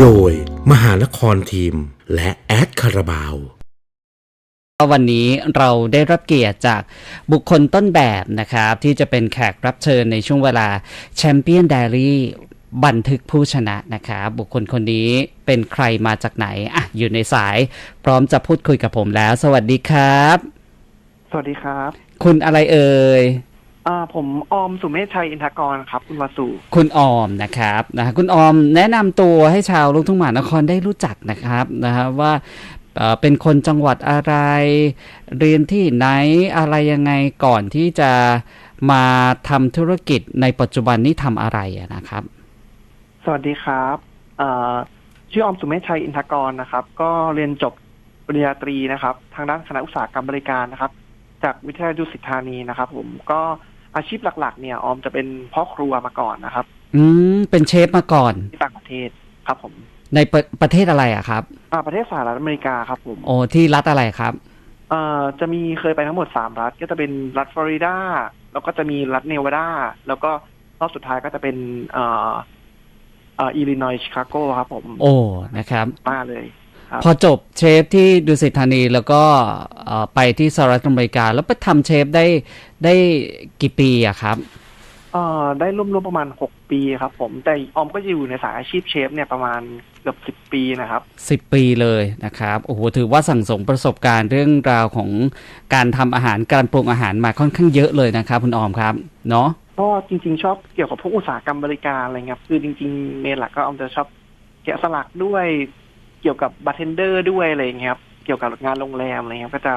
โดยมหานครทีม และแอดคาราบาววันนี้เราได้รับเกียรติจากบุคคลต้นแบบนะครับ ที่จะเป็นแขกรับเชิญในช่วงเวลาแชมเปี้ยน d ด a รี่บันทึกผู้ชนะนะครับบุคคลคนนี้เป็นใครมาจากไหนอะอยู่ในสาย พร้อมจะพูดคุยกับผมแล้ว สวัสดีครับ สวัสดีครับ คุณอะไรเอ่ย อ่าผมออมสุเมธชัยอินทกรครับ คุณวาสุคุณออมนะครับนะคุณออมแนะนำตัวให้ชาวลูกทุ่งมหานครได้รู้จักนะครับนะฮะว่าเอ่อเป็นคนจังหวัดอะไร เรียนที่ไหนอะไรยังไงก่อนที่จะมาทำธุรกิจในปัจจุบันนี้ทำอะไรอะนะครับ สวัสดีครับอ่าชื่อออมสุเมธชัยอินทกรนะครับ ก็เรียนจบปริญญาตรีนะครับ ทางด้านคณะอุตสาหกรรมบริการนะครับ จากวิทยาลัยดุสิตธานีนะครับ ผมก็ อาชีพหลัก ๆ เนี่ยออมจะเป็นพ่อครัวมาก่อนนะครับ อืมเป็นเชฟมาก่อนที่ต่างประเทศครับผม ในประประเทศอะไรอะครับอ่าประเทศสหรัฐอเมริกาครับผมโอ้ที่รัฐอะไรครับเอ่อจะมีเคยไปทั้งหมดสามรัฐ ก็จะเป็นรัฐฟลอริดาแล้วก็จะมีรัฐเนวาดาแล้วก็รอบสุดท้ายก็จะเป็นเอ่อเอ่ออิลลินอยส์ชิคาโกครับผม โอ้นะครับ มาเลยครับ พอจบเชฟที่ดุสิตธานีแล้วก็เอ่อไปที่สหรัฐอเมริกา แล้วไปทำเชฟได้ได้กี่ปีอะครับเอ่อได้ร่วมๆประมาณหกปีครับ ผมแต่ออมก็จะอยู่ในสายอาชีพเชฟเนี่ยประมาณเกือบสิบ10ปีนะครับสิบปีเลยนะครับโอ้โหถือว่าสั่งสมประสบการณ์เรื่องราวของการทำอาหารการปรุงอาหารมาค่อนข้างเยอะเลยนะครับคุณออมครับเนาะก็จริง ๆ ชอบเกี่ยวกับพวกอุตสาหกรรมบริการอะไรเงี้ยครับคือจริง ๆ เมนหลักก็ออมจะชอบแกะสลักด้วย เกี่ยวกับบาร์เทนเดอร์ด้วยอะไรเงี้ยครับเกี่ยวกับงานโรงแรมอะไรเงี้ยก็จะ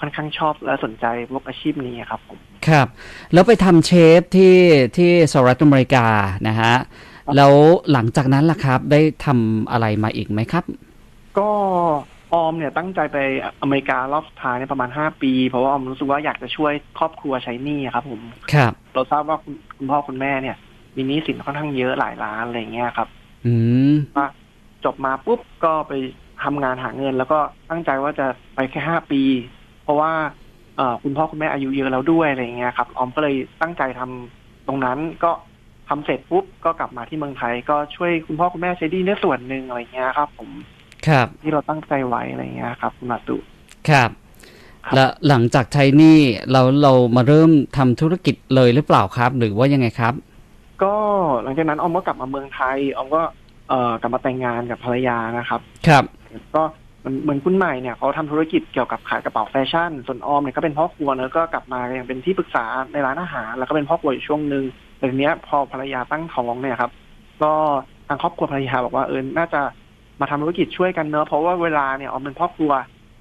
ค่อนข้างชอบและสนใจพวกอาชีพนี้ครับผมครับ แล้วไปทำเชฟที่ที่สหรัฐอเมริกานะฮะแล้วหลังจากนั้นล่ะครับ ได้ทำอะไรมาอีกไหมครับ ก็ออมเนี่ยตั้งใจไปอเมริการอบสุดท้ายเนี่ยประมาณห้าปี เพราะว่าออมรู้สึกว่าอยากจะช่วยครอบครัวใช้หนี้ครับผมครับ เราทราบว่าคุณคุณพ่อคุณแม่เนี่ย มีหนี้สินค่อนข้างเยอะหลายล้านอะไรเงี้ยครับ อืมว่า จบมาปุ๊บก็ไปทำงานหาเงิน แล้วก็ตั้งใจว่าจะไปแค่ห้าปี เพราะว่าเอ่อคุณพ่อคุณแม่อายุเยอะแล้วด้วยอะไรเงี้ยครับออมก็เลยตั้งใจทำตรงนั้นก็ทำเสร็จปุ๊บก็กลับมาที่เมืองไทย ก็ช่วยคุณพ่อคุณแม่ใช้ดีในส่วนหนึ่งอะไรเงี้ยครับ ผมครับที่เราตั้งใจไว้อะไรเงี้ยครับคุณมาตุครับครับแล้วหลังจากใช้หนี่เราเรามาเริ่มทำธุรกิจเลยหรือเปล่าครับ หรือว่ายังไงครับ ก็หลังจากนั้นออมก็กลับมาเมืองไทยออมก็ เอ่อกลับมาแต่งงานกับภรรยานะครับ ครับ ก็เหมือนเหมือนคุณใหม่เนี่ยเขาทำธุรกิจเกี่ยวกับขายกระเป๋าแฟชั่น ส่วนออมเนี่ยก็เป็นพ่อครัวเนอะก็กลับมาอย่างเป็นที่ปรึกษาในร้านอาหาร แล้วก็เป็นพ่อครัวอยู่ช่วงหนึ่งแต่ทีเนี้ยพอภรรยาตั้งท้องเนี่ยครับ ก็ทางครอบครัวภรรยาบอกว่าเออน่าจะมาทำธุรกิจช่วยกันเนอะเพราะว่าเวลาเนี่ยออมเป็นพ่อครัว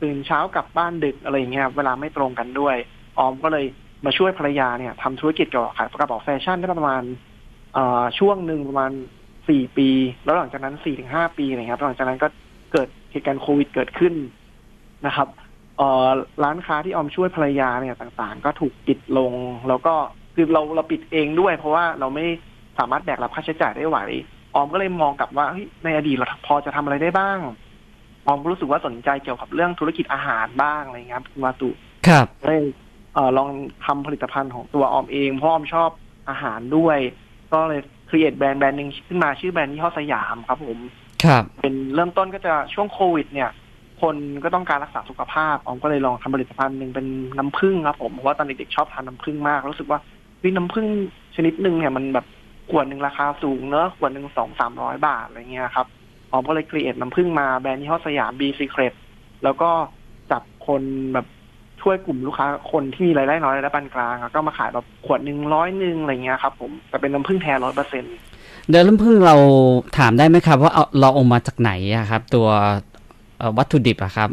ตื่นเช้ากลับบ้านดึกอะไรอย่างเงี้ยเวลาไม่ตรงกันด้วย ออมก็เลยมาช่วยภรรยาเนี่ยทำธุรกิจเกี่ยวกับขายกระเป๋าแฟชั่นได้ประมาณเอ่อช่วงหนึ่งประมาณ สี่ปี แล้วหลังจากนั้นสี่ถึงห้าปีอะไรเงี้ยครับหลังจากนั้นก็เกิดเหตุการณ์โควิดเกิดขึ้นนะครับเอ่อร้านค้าที่ออมช่วยภรรยาเนี่ยต่างๆ ก็ถูกปิดลง แล้วก็คือเราเราปิดเองด้วย เพราะว่าเราไม่สามารถแบกรับค่าใช้จ่ายได้ไหวออมก็เลยมองกลับว่าเฮ้ยในอดีตเราพอจะทำอะไรได้บ้างออมก็รู้สึกว่าสนใจเกี่ยวกับเรื่องธุรกิจอาหารบ้างอะไรเงี้ยครับคุณวาตุครับเลยเอ่อลองทำผลิตภัณฑ์ของตัวออมเองเพราะออมชอบอาหารด้วย ก็เลย ครีเอทแบรนด์แบรนด์หนึ่งขึ้นมาชื่อแบรนด์ยี่ห้อสยามครับผม ครับ เป็นเริ่มต้นก็จะช่วงโควิด เนี่ย คนก็ต้องการรักษาสุขภาพออมก็เลยลองทำผลิตภัณฑ์หนึ่งเป็นน้ำผึ้งครับผมเพราะว่าตอนเด็กๆชอบทานน้ำผึ้งมาก รู้สึกว่าเฮ้ยน้ำผึ้งชนิดหนึ่งเนี่ยมันแบบขวดหนึ่งราคาสูงเนอะขวดหนึ่งสองสามร้อยบาทอะไรเงี้ยครับออมก็เลยครีเอทน้ำผึ้งมาแบรนด์ยี่ห้อสยามบีซีเครตแล้วก็จับคนแบบ ช่วยกลุ่มลูกค้าคนที่มีรายได้น้อยรายได้ปานกลางแล้วก็มาขายแบบขวดหนึ่งร้อยหนึ่งอะไรเงี้ยครับผมแต่เป็นน้ำผึ้งแท้ร้อยเปอร์เซ็นต์เดี๋ยวน้ำพึ่งเราถามได้ไหมครับ ว่าเอาเราเออกมาจากไหนอะครับ ตัวเอ่อวัตถุดิบอะครับ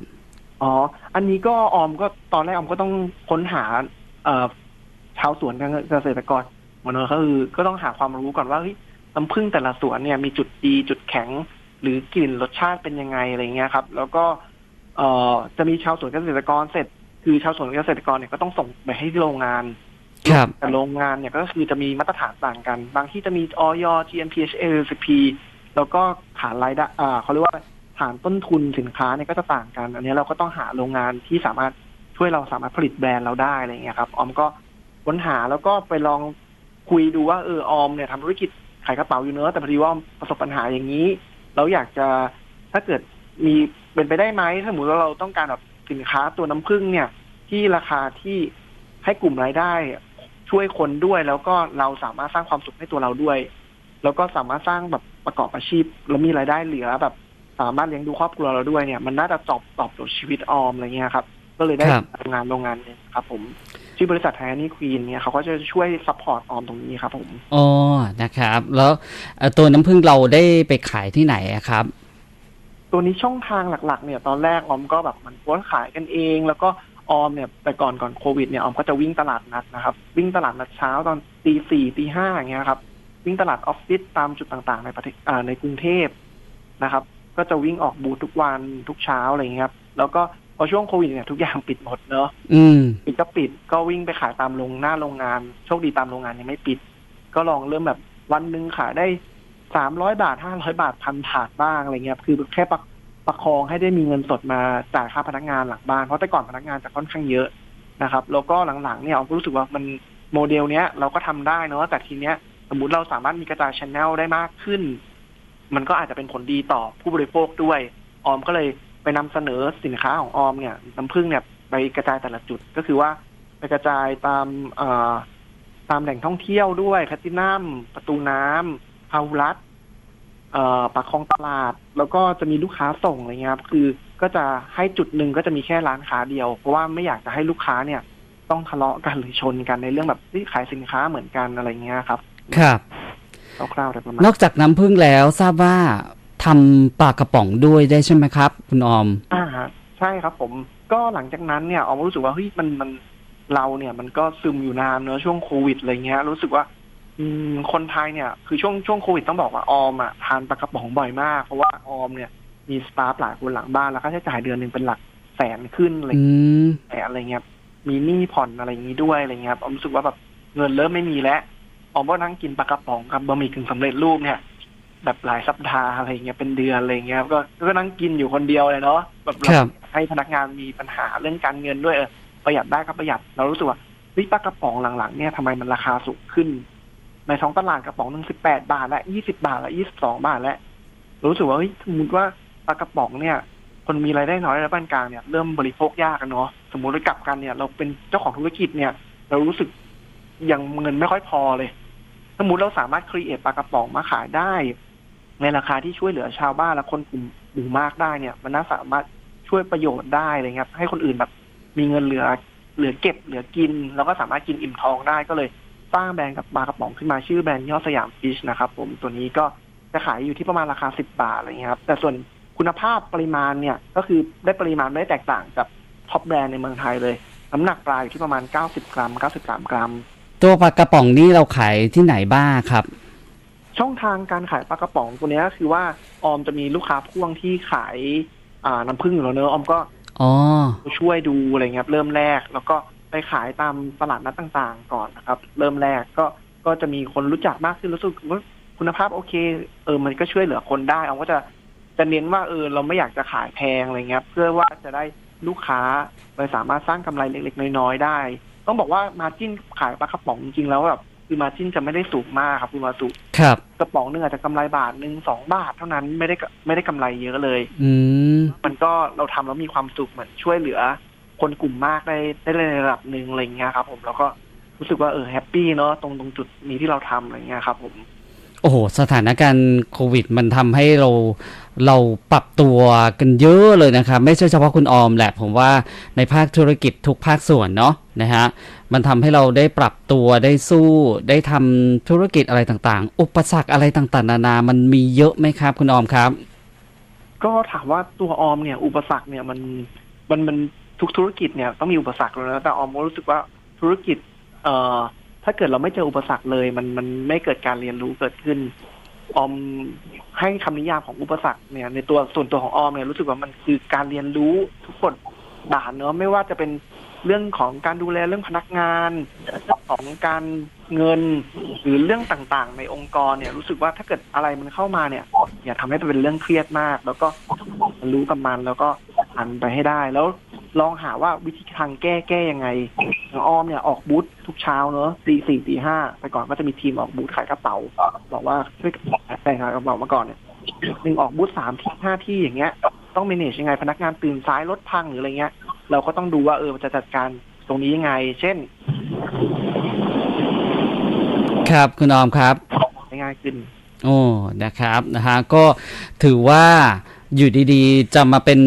อ๋ออันนี้ก็ออมก็ตอนแรกออมก็ต้องค้นหา เอ่อชาวสวนเกษตรกรหมันก็คือก็ต้องหาความรู้ก่อนว่าเฮ้ยน้ำผึ้งแต่ละสวนเนี่ยมีจุดดีจุดแข็ง หรือกลิ่นรสชาติเป็นยังไงอะไรเงี้ยครับ แล้วก็ เอ่อจะมีชาวสวนเกษตรกรเสร็จ คือชาวสวนเกษตรกรเนี่ยก็ต้องส่งไปให้โรงงานครับแต่โรงงานเนี่ยก็คือจะมีมาตรฐานต่างกัน บางที่จะมีออย GMP HACCP แล้วก็ฐานรายได้อ่าเขาเรียกว่าฐานต้นทุนสินค้าเนี่ยก็จะต่างกัน อันนี้เราก็ต้องหาโรงงานที่สามารถช่วยเราสามารถผลิตแบรนด์เราได้อะไรเงี้ยครับออมก็ค้นหาแล้วก็ไปลองคุยดูว่าเออออมเนี่ยทำธุรกิจขายกระเป๋าอยู่เนอะแต่พอดีว่าออมประสบปัญหาอย่างนี้ เราอยากจะถ้าเกิดมีเป็นไปได้ไหมถ้าสมมติว่าเราต้องการแบบ สินค้าตัวน้ำผึ้งเนี่ย ที่ราคาที่ให้กลุ่มรายได้ ช่วยคนด้วย แล้วก็เราสามารถสร้างความสุขให้ตัวเราด้วย แล้วก็สามารถสร้างแบบประกอบอาชีพ แล้วมีรายได้เหลือแบบสามารถเลี้ยงดูครอบครัวเราด้วยเนี่ย มันน่าจะตอบตอบโจทย์ชีวิตออมอะไรเงี้ยครับ ก็เลยได้ครับทำงานโรงงานหนึงครับ ผมชื่อบริษัทไทนี่ควีนเนี่ยเขาก็จะช่วยซัพพอร์ตออมตรงนี้ครับผมอ๋อนะครับ แล้วเอ่อตัวน้ำผึ้งเราได้ไปขายที่ไหนอะครับ ตัวนี้ช่องทางหลักๆ เนี่ยตอนแรกออมก็แบบมันโพสต์ขายกันเอง แล้วก็ออมเนี่ยแต่ก่อนก่อนโควิดเนี่ยออมก็จะวิ่งตลาดนัดนะครับ วิ่งตลาดนัดเช้าตอนตีสี่ตีห้าอย่างเงี้ยครับ วิ่งตลาดออฟฟิศตามจุดต่างๆ ในประเทศอ่าในกรุงเทพนะครับ ก็จะวิ่งออกบูธทุกวันทุกเช้าอะไรอย่างเงี้ยครับ แล้วก็พอช่วงโควิดเนี่ยทุกอย่างปิดหมดเนอะอืมปิดก็ปิดก็วิ่งไปขายตามโรงหน้าโรงงาน โชคดีตามโรงงานยังไม่ปิด ก็ลองเริ่มแบบวันหนึ่งขายได้ สามร้อยบาทห้าร้อยบาทพันถาดบ้างอะไรเงี้ยคือแค่ประประคองให้ได้มีเงินสดมาจ่ายค่าพนักงานหลังบ้านเพราะแต่ก่อนพนักงานจะค่อนข้างเยอะนะครับ แล้วก็หลังๆเนี่ยเราก็รู้สึกว่ามันโมเดลเนี้ยเราก็ทำได้เนอะแต่ทีเนี้ยสมมติเราสามารถมีกระจายชแนลได้มากขึ้น มันก็อาจจะเป็นผลดีต่อผู้บริโภคด้วย ออมก็เลยไปนำเสนอสินค้าของออมเนี่ยน้ำผึ้งเนี่ยไปกระจายแต่ละจุดก็คือว่าไปกระจายตามตามแหล่งท่องเที่ยวด้วยแพลตตินัมประตูน้ำพาวุรัตเอ่อปากคลองตลาด แล้วก็จะมีลูกค้าส่งอะไรเงี้ยครับคือก็จะให้จุดหนึ่งก็จะมีแค่ร้านค้าเดียว เพราะว่าไม่อยากจะให้ลูกค้าเนี่ย ต้องทะเลาะกันหรือชนกันในเรื่องแบบที่ขายสินค้าเหมือนกันอะไรเงี้ยครับ ครับคร่าวๆแต่ประมาณนอกจากน้ำผึ้งแล้วทราบว่าทำปลากระป๋องด้วยได้ใช่ไหมครับ คุณออมอ่าฮะใช่ครับ ผมก็หลังจากนั้นเนี่ยออมรู้สึกว่าเฮ้ยมันมันเราเนี่ยมันก็ซึมอยู่นานเนอะช่วงโควิดอะไรเงี้ย รู้สึกว่าอืม คนไทยเนี่ยคือช่วงช่วงโควิดต้องบอกว่าออมอะทานปลากระป๋องบ่อยมาก เพราะว่าออมเนี่ยมีสตาฟหลายคนหลังบ้านแล้วค่าใช้จ่ายเดือนหนึ่งเป็นหลักแสนขึ้นอะไรอืมแสนอะไรเงี้ยมีหนี้ผ่อนอะไรอย่างนี้ด้วยอะไรเงี้ยครับออมรู้สึกว่าแบบเงินเริ่มไม่มีแล้วออมก็นั่งกินปลากระป๋องกับบะหมี่กึ่งสำเร็จรูปเนี่ย แบบหลายสัปดาห์อะไรเงี้ยเป็นเดือนอะไรเงี้ยก็ก็นั่งกินอยู่คนเดียวเลยเนาะแบบเราครับให้พนักงานมีปัญหาเรื่องการเงินด้วยเออประหยัดได้ก็ประหยัดเรารู้สึกว่าเฮ้ยปลากระป๋องหลังๆเนี่ยทำไมมันราคาสูงขึ้น ในท้องตลาดกระป๋องหนึ่งสิบแปดบาทและยี่สิบาทและยี่สิบสองบาทและรู้สึกว่าเฮ้ยสมมติว่าปลากระป๋องเนี่ย คนมีรายได้น้อยและปานกลางเนี่ยเริ่มบริโภคยากกันเนาะสมมติว่ากลับกันเนี่ย เราเป็นเจ้าของธุรกิจเนี่ย เรารู้สึกยังเงินไม่ค่อยพอเลย สมมติเราสามารถครีเอทปลากระป๋องมาขายได้ ในราคาที่ช่วยเหลือชาวบ้านและคนกลุ่มหมู่มากได้เนี่ย มันน่าสามารถช่วยประโยชน์ได้อะไรเลยครับ ให้คนอื่นแบบมีเงินเหลือเหลือเก็บเหลือกิน แล้วก็สามารถกินอิ่มท้องได้ก็เลย สร้างแบรนด์กับปลากระป๋องขึ้นมาชื่อแบรนด์ยอดสยามฟิชนะครับผมตัวนี้ก็จะขายอยู่ที่ประมาณราคาสิบบาทอะไรเงี้ยครับแต่ส่วนคุณภาพปริมาณเนี่ยก็คือได้ปริมาณไม่ได้แตกต่างกับท็อปแบรนด์ในเมืองไทยเลย น้ำหนักปลาอยู่ที่ประมาณ 90 กรัม 93 กรัม ตัวปลากระป๋องนี่เราขายที่ไหนบ้างครับ ช่องทางการขายปลากระป๋องตัวเนี้ยก็คือว่าออมจะมีลูกค้าพ่วงที่ขายอ่าน้ำผึ้งอยู่แล้วเนอะออมก็อ๋อช่วยดูอะไรเงี้ยครับเริ่มแรกแล้วก็ ไปขายตามตลาดนัดต่างๆ ก่อนนะครับ เริ่มแรกก็ก็จะมีคนรู้จักมากขึ้นรู้สึกว่าคุณภาพโอเค เออ มันก็ช่วยเหลือคนได้ออมก็จะจะเน้นว่าเออเราไม่อยากจะขายแพงอะไรเงี้ยเพื่อว่าจะได้ลูกค้าไปสามารถสร้างกำไรเล็กๆน้อยๆได้ ต้องบอกว่ามาจิ้นขายปลากระป๋องจริงๆแล้วแบบคือมาจิ้นจะไม่ได้สูงมากครับคุณมาสุครับกระป๋องหนึงอาจจะกำไรบาทหนึ่งสองบาท เท่านั้นไม่ได้กไม่ได้กำไรเยอะเลย อืมมันก็เราทำแล้วมีความสุขเหมือนช่วยเหลือ คนกลุ่มมากได้ได้ในระดับหนึ่งอะไรเงี้ยครับ ผมแล้วก็รู้สึกว่าเออแฮปปี้เนาะตรงตรงจุดนี้ที่เราทำอะไรเงี้ยครับ ผม โอ้โห สถานการณ์โควิด มันทำให้เราเราปรับตัวกันเยอะเลยนะครับ ไม่ใช่เฉพาะคุณออมแหละ ผมว่าในภาคธุรกิจทุกภาคส่วนเนาะนะฮะมันทำให้เราได้ปรับตัวได้สู้ ได้ทำธุรกิจอะไรต่างๆ อุปสรรคอะไรต่างๆ นานา มันมีเยอะไหมครับ คุณออมครับ ก็ถามว่าตัวออมเนี่ย อุปสรรคเนี่ยมันมันมัน ทุกธุรกิจเนี่ยต้องมีอุปสรรคเลยนะแต่ออมก็รู้สึกว่าธุรกิจ เอ่อ ถ้าเกิดเราไม่เจออุปสรรคเลย มันมันไม่เกิดการเรียนรู้เกิดขึ้น ออมให้คำนิยามของอุปสรรคเนี่ย ในตัวส่วนตัวของออมเนี่ยรู้สึกว่ามันคือการเรียนรู้ทุกบทบาทเนอะไม่ว่าจะเป็นเรื่องของการดูแลเรื่องพนักงานเรื่องของการเงินหรือเรื่องต่างๆ ในองค์กรเนี่ยรู้สึกว่าถ้าเกิดอะไรมันเข้ามาเนี่ย อย่าทำให้เป็นเรื่องเครียดมาก แล้วก็รู้กับมันแล้วก็ผ่านไปให้ได้แล้ว ลองหาว่าวิธีทางแก้แก้ยังไงอย่างออมเนี่ยออกบูธทุกเช้าเนอะตีสี่ตีห้าไปก่อนก็จะมีทีมออกบูธขายกระเป๋า บอกว่าช่วยขายกระเป๋ามาก่อนเนี่ยหนึ่งออกบูธสามที่ห้าที่อย่างเงี้ย ต้อง manage ยังไงพนักงานตื่นสายรถพังหรืออะไรเงี้ย เราก็ต้องดูว่าเออมันจะจัดการตรงนี้ยังไง เช่น ครับคุณออมครับให้ง่ายขึ้น โอ้นะครับนะฮะก็ถือว่า อยู่ดีๆ จะมาเป็น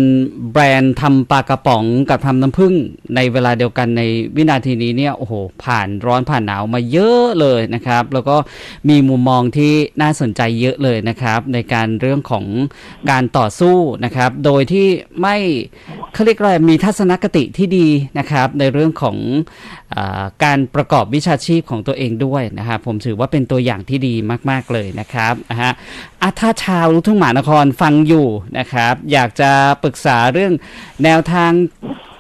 แบรนด์ทำปลากระป๋องกับทำน้ำผึ้งในเวลาเดียวกันในวินาทีนี้เนี่ยโอ้โห ผ่านร้อนผ่านหนาวมาเยอะเลยนะครับ แล้วก็มีมุมมองที่น่าสนใจเยอะเลยนะครับ ในการเรื่องของการต่อสู้นะครับ โดยที่ไม่เขาเรียกอะไรมีทัศนคติที่ดีนะครับ ในเรื่องของอการประกอบวิชาชีพของตัวเองด้วยนะครับผมถือว่าเป็นตัวอย่างที่ดีมาก ๆเลยนะครับนะฮะอะถ้าชาวลูกทุ่งหมานครฟังอยู่นะครับ อยากจะปรึกษาเรื่องแนวทาง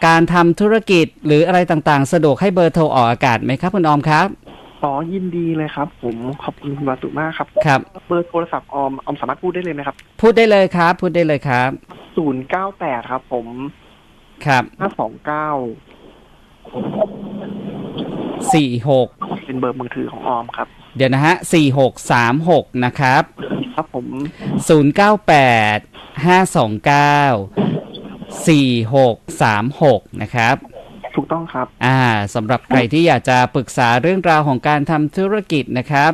การทำธุรกิจหรืออะไรต่างๆ สะดวกให้เบอร์โทรออกอากาศไหมครับคุณออมครับอ๋อยินดีเลยครับ ผมขอบคุณคุณวาตุมากครับครับ เบอร์โทรศัพท์ออมออมสามารถพูดได้เลยไหมครับ พูดได้เลยครับ พูดได้เลยครับศูนย์เก้าแปดครับ ผมครับห้าสองเก้าสี่หกเป็นเบอร์มือถือของออมครับ เดี๋ยวนะฮะสี่หกสามหกนะครับครับผมศูนย์เก้าแปดห้าสองเก้าสี่หกสามหกนะครับถูกต้องครับ อ่าสำหรับใครที่อยากจะปรึกษาเรื่องราวของการทำธุรกิจนะครับ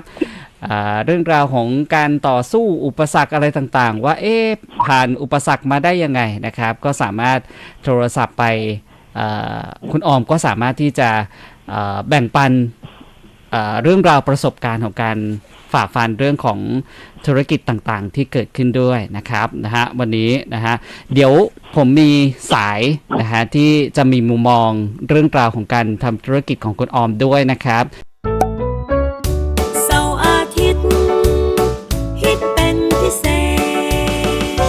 อ่าเรื่องราวของการต่อสู้อุปสรรคอะไรต่างๆ ว่าเอ๊ะผ่านอุปสรรคมาได้ยังไงนะครับ ก็สามารถโทรศัพท์ไปอ่าคุณออมก็สามารถที่จะอ่าแบ่งปันอ่า เรื่องราวประสบการณ์ของการฝ่าฟันเรื่องของธุรกิจต่างๆ ที่เกิดขึ้นด้วยนะครับนะฮะวันนี้นะฮะเดี๋ยวผมมีสายนะฮะที่จะมีมุมมองเรื่องราวของการทำธุรกิจของคุณออมด้วยนะครับเสาร์อาทิตย์ฮิตเป็นพิเศษ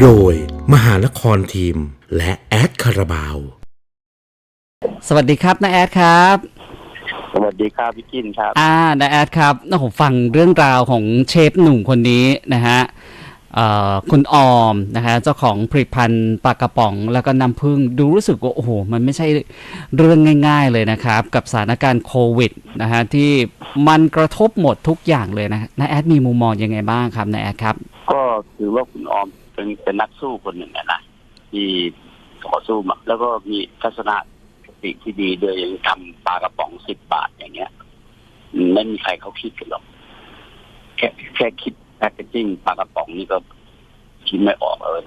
โดยมหานครทีม และแอดคาราบาว สวัสดีครับนาแอดครับ สวัสดีครับพี่กินครับ อ่านาแอดครับโอ้โหฟังเรื่องราวของเชฟหนุ่มคนนี้นะฮะเอ่อคุณออมนะฮะเจ้าของผลิตภัณฑ์ปลากระป๋อง แล้วก็น้ำผึ้งดูรู้สึกว่าโอ้โหมันไม่ใช่เรื่องง่าย ๆเลยนะครับ กับสถานการณ์โควิดนะฮะที่มันกระทบหมดทุกอย่างเลยนะนาแอดมีมุมมองยังไงบ้างครับนาแอดครับ ก็ถือว่าคุณออมเป็นเป็นนักสู้คนหนึ่งอะนะที่ต่อสู้มาแล้วก็มีทัศนค ติที่ดีโดยยังทำปลากระป๋องสิบบาทอย่างเงี้ยอืมไม่มีใครเขาคิดกันหรอก แค่แค่คิดแพคเกจิ้งปลากระป๋องนี่ก็คิดไม่ออกเออ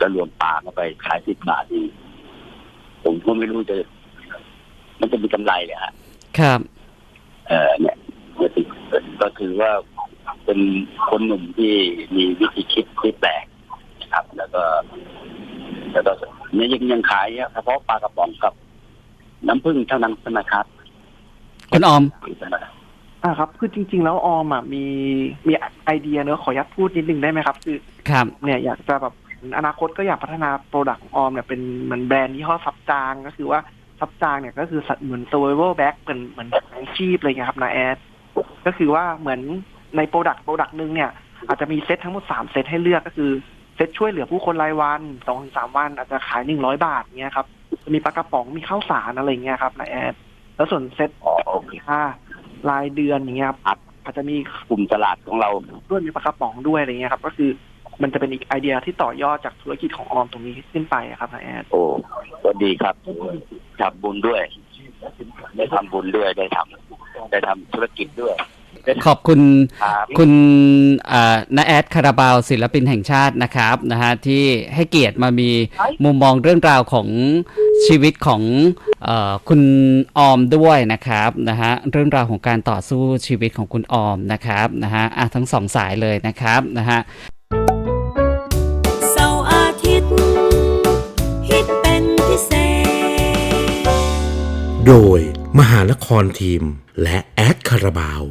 จะรวมปลาเข้าไปขายสิบบาทนี่ผมก็ไม่รู้จะ มันจะมีกำไรเลยฮะครับ เออเนี่ยก็ถือก็ถือว่าเป็นคนหนุ่มที่มีวิธีคิดที่แปลกนะครับ แล้วก็ แล้วก็เนี่ยยังยังขายเฉพาะปลากระป๋องกับ น้ำผึ้งเท่านั้นใช่ไหมครับคุณออมอ่าครับคือจริง ๆ แล้วออมอะมีมีไอเดียเนอะขออนุญาตพูดนิดนึงได้ไหมครับ คือครับเนี่ยอยากจะแบบอนาคตก็อยากพัฒนาโปรดักต์ของออมเนี่ยเป็นเหมือนแบรนด์ยี่ห้อซับจางก็คือว่าซับจางเนี่ยก็คือสัตว์เหมือน survival bag เป็นเหมือนอาชีพอะไรเงี้ยครับนาแอดก็คือว่าเหมือนในโปรดักต์โปรดักต์หนึ่งเนี่ยอาจจะมีเซตทั้งหมดสามเซตให้เลือกก็คือเซ ตช่วยเหลือผู้คนรายวันสองถึงสามวันอาจจะขายหนึ่งร้อยบาทเงี้ยครับจะมีปลากระป๋องมีข้าวสารอะไรเงี้ยครับนาแอดแล้วส่วนเซตอ๋อโอเคค่ารายเดือนอย่างเงี้ยครับอาจจะมีกลุ่มตลาดของเราด้วยมีปลากระป๋องด้วยอะไรเงี้ยครับ ก็คือมันจะเป็นอีกไอเดียที่ต่อยอดจากธุรกิจของออมตรงนี้ขึ้นไปอะครับนายแอดโอ้ก็ดีครับทำบุญด้วย ได้ทำบุญด้วยได้ทำได้ทำธุรกิจด้วย ขอบคุณครับคุณอ่านาแอดคาราบาวศิลปินแห่งชาตินะครับนะฮะที่ให้เกียรติมามีมุมมองเรื่องราวของชีวิตของเออคุณออมด้วยนะครับนะฮะเรื่องราวของการต่อสู้ชีวิตของคุณออมนะครับนะฮะอะทั้งสองสายเลยนะครับนะฮะเสาร์อาทิตย์ฮิตเป็นพิเศษ โดยมหานครทีมและแอดคาราบาว